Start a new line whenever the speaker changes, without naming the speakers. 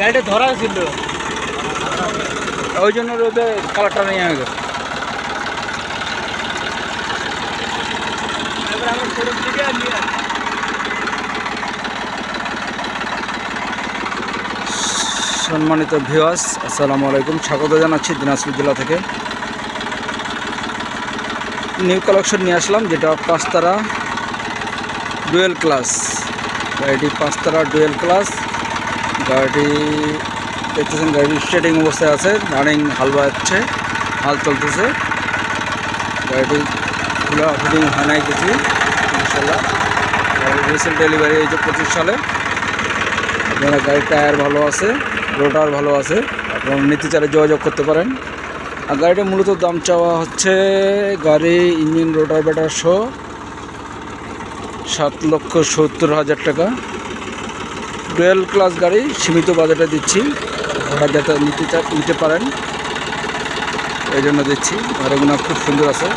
গাড়িটা ধরা ছিল।
ওই জন্য রোদে কালারটা নিয়ে
নিয়ে
সম্মানিত ভিওয়াস আসসালামু আলাইকুম। স্বাগত জানাচ্ছি দিনাজপুর জেলা থেকে। নিউ কালেকশন নিয়ে আসলাম যেটা পাঁচতারা ডুয়েল ক্লাস গাড়িটি পাঁচতারা ডুয়েল ক্লাস গাড়িটি দেখতেছেন, গাড়িটি স্টেটিং অবস্থায় আছে রানিং হাল বাজাচ্ছে হাল চলতেছে। গাড়িটি খোলা ফিটিং হয় নাই কিছু ইনশাল্লাহ রিসেন্ট ডেলিভারি হয়েছে পঁচিশ সালে। আপনারা গাড়ির টায়ার ভালো আছে রোটার ভালো আছে, আপনারা নিতে যোগাযোগ করতে পারেন। আর গাড়িটা মূলত দাম চাওয়া হচ্ছে গাড়ি ইঞ্জিন রোটার ব্যাটার সহ সাত লক্ষ সত্তর হাজার টাকা। ডুয়েল ক্লাস গাড়ি সীমিত বাজেটে দিচ্ছি। ভাড়া যাতে নিতে নিতে পারেন। এই জন্য দিচ্ছি। গাড়িগুলো খুব সুন্দর আছে।